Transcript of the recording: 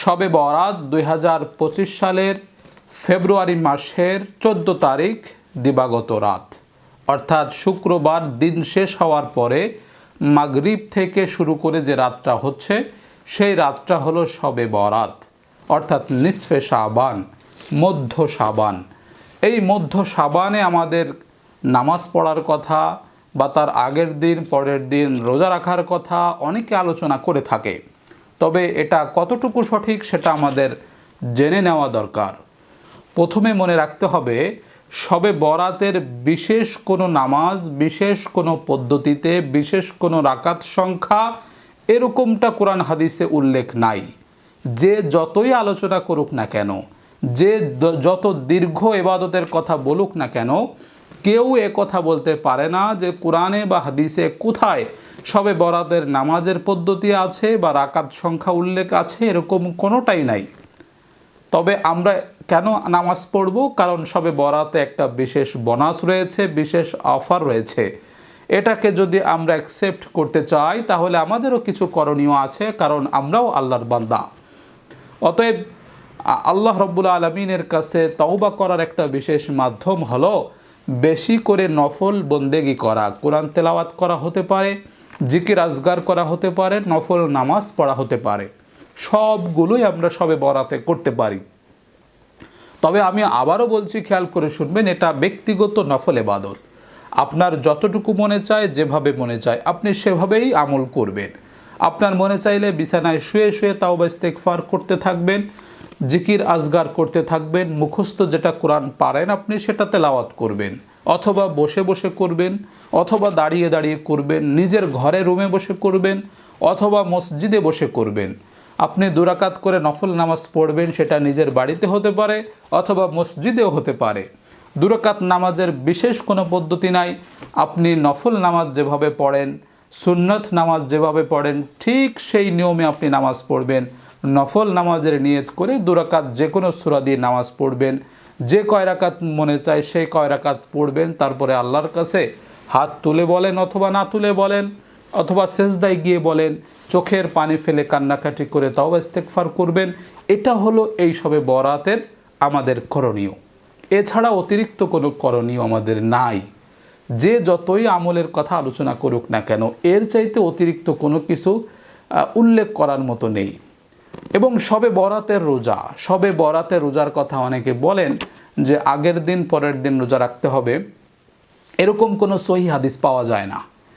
শবে বরাত দু হাজার পঁচিশ সালের ফেব্রুয়ারি মাসের চোদ্দ তারিখ দিবাগত রাত। অর্থাৎ শুক্রবার দিন শেষ হওয়ার পরে মাগরিব থেকে শুরু করে যে রাতটা হচ্ছে, সেই রাতটা হলো শবে বরাত, অর্থাৎ নিসফে সাবান মধ্য সাবান এই মধ্য সাবানে আমাদের নামাজ পড়ার কথা বা তার আগের দিন, পরের দিন রোজা রাখার কথা অনেকে আলোচনা করে থাকে। তবে এটা কতটুকু সঠিক সেটা আমাদের জেনে নেওয়া দরকার। প্রথমে মনে রাখতে হবে, সবে বরাতের বিশেষ কোনো নামাজ, বিশেষ কোনো পদ্ধতিতে, বিশেষ কোনো রাকাত সংখ্যা এরকমটা কোরআন হাদিসে উল্লেখ নাই। যে যতই আলোচনা করুক না কেন, যে যত দীর্ঘ এবাদতের কথা বলুক না কেন কেউ এ কথা বলতে পারে না যে কোরআনে বা হাদিসে কোথায় সবে বরাতের নামাজের পদ্ধতি আছে বা রাকাত সংখ্যা উল্লেখ আছে, এরকম কোনোটাই নাই। তবে আমরা কেন নামাজ পড়ব? কারণ সবে বরাতে একটা বিশেষ বোনাস রয়েছে, বিশেষ অফার রয়েছে। এটাকে যদি আমরা অ্যাকসেপ্ট করতে চাই, তাহলে আমাদেরও কিছু করণীয় আছে, কারণ আমরাও আল্লাহর বান্দা। অতএব আল্লাহ রব্বুল আলমিনের কাছে তওবা করার একটা বিশেষ মাধ্যম হলো বেশি করে নফল বন্দেগি করা, কোরআন তেলাওয়াত করা হতে পারে, জিকির আজগার করা হতে পারে, নফল নামাজ পড়া হতে পারে। সবগুলোই আমরা সবে বরাতে করতে পারি। তবে আমি আবারও বলছি, খেয়াল করে শুনবেন, এটা ব্যক্তিগত নফল এবাদত। আপনার যতটুকু মনে চায়, যেভাবে মনে চায়, আপনি সেভাবেই আমল করবেন। আপনার মনে চাইলে বিছানায় শুয়ে শুয়ে তাও বা ইস্তেকফার করতে থাকবেন জিকির আজগার করতে থাকবেন, মুখস্থ যেটা কোরআন পারেন আপনি সেটা তেলাওয়াত করবেন, অথবা বসে বসে করবেন, অথবা দাঁড়িয়ে দাঁড়িয়ে করবেন, নিজের ঘরে রুমে বসে করবেন, অথবা মসজিদে বসে করবেন। আপনি দুরাকাত করে নফল নামাজ পড়বেন, সেটা নিজের বাড়িতে হতে পারে অথবা মসজিদেও হতে পারে। দুরাকাত নামাজের বিশেষ কোনো পদ্ধতি নাই, আপনি নফল নামাজ যেভাবে পড়েন, সুন্নত নামাজ যেভাবে পড়েন, ঠিক সেই নিয়মে আপনি নামাজ পড়বেন। নফল নামাজের নিয়ত করে দুরাকাত যে কোনো সুরা দিয়ে নামাজ পড়বেন। যে কয় রাকাত মনে চায় সেই কয় রাকাত পড়বেন। তারপরে আল্লাহর কাছে হাত তুলে বলেন অথবা না তুলে বলেন, অথবা সেজদায় গিয়ে বলেন, চোখের পানি ফেলে কান্নাকাটি করে তাও ইস্তেকফার করবেন। এটা হলো এই সবে বরাতের আমাদের করণীয়। এছাড়া অতিরিক্ত কোনো করণীয় আমাদের নাই। যে যতই আমলের কথা আলোচনা করুক না কেন, এর চাইতে অতিরিক্ত কোনো কিছু উল্লেখ করার মতো নেই। এবং সবে বরাতের রোজা, সবে বরাতের রোজার কথা অনেকে বলেন যে আগের দিন পরের দিন রোজা রাখতে হবে। এরকম কোনো সহি হাদিস পাওয়া যায় না।